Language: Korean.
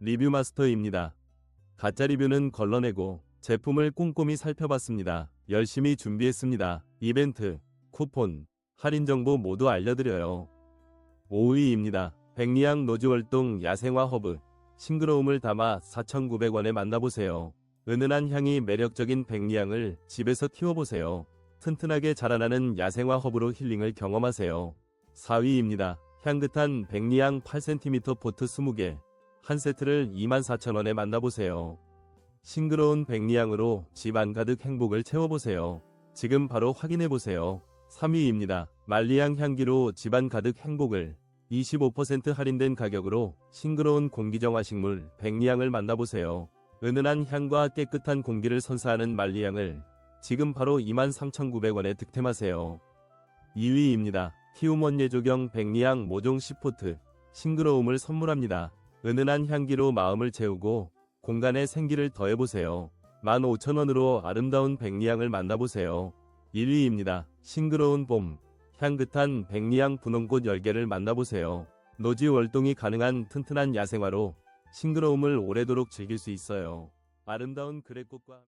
리뷰 마스터입니다. 가짜 리뷰는 걸러내고 제품을 꼼꼼히 살펴봤습니다. 열심히 준비했습니다. 이벤트, 쿠폰, 할인 정보 모두 알려드려요. 5위입니다. 백리향 노즈월동 야생화 허브 싱그러움을 담아 4,900원에 만나보세요. 은은한 향이 매력적인 백리향을 집에서 키워보세요. 튼튼하게 자라나는 야생화 허브로 힐링을 경험하세요. 4위입니다. 향긋한 백리향 8cm 포트 20개 한 세트를 24,000원에 만나보세요. 싱그러운 백리향으로 집안 가득 행복을 채워보세요. 지금 바로 확인해보세요. 3위입니다. 말리향 향기로 집안 가득 행복을 25% 할인된 가격으로 싱그러운 공기정화식물 백리향을 만나보세요. 은은한 향과 깨끗한 공기를 선사하는 말리향을 지금 바로 23,900원에 득템하세요. 2위입니다. 키움원 예조경 백리향 모종 10포트 싱그러움을 선물합니다. 은은한 향기로 마음을 채우고 공간에 생기를 더해보세요. 15,000원으로 아름다운 백리향을 만나보세요. 1위입니다. 싱그러운 봄 향긋한 백리향 분홍꽃 10개를 만나보세요. 노지 월동이 가능한 튼튼한 야생화로 싱그러움을 오래도록 즐길 수 있어요. 아름다운 그래꽃과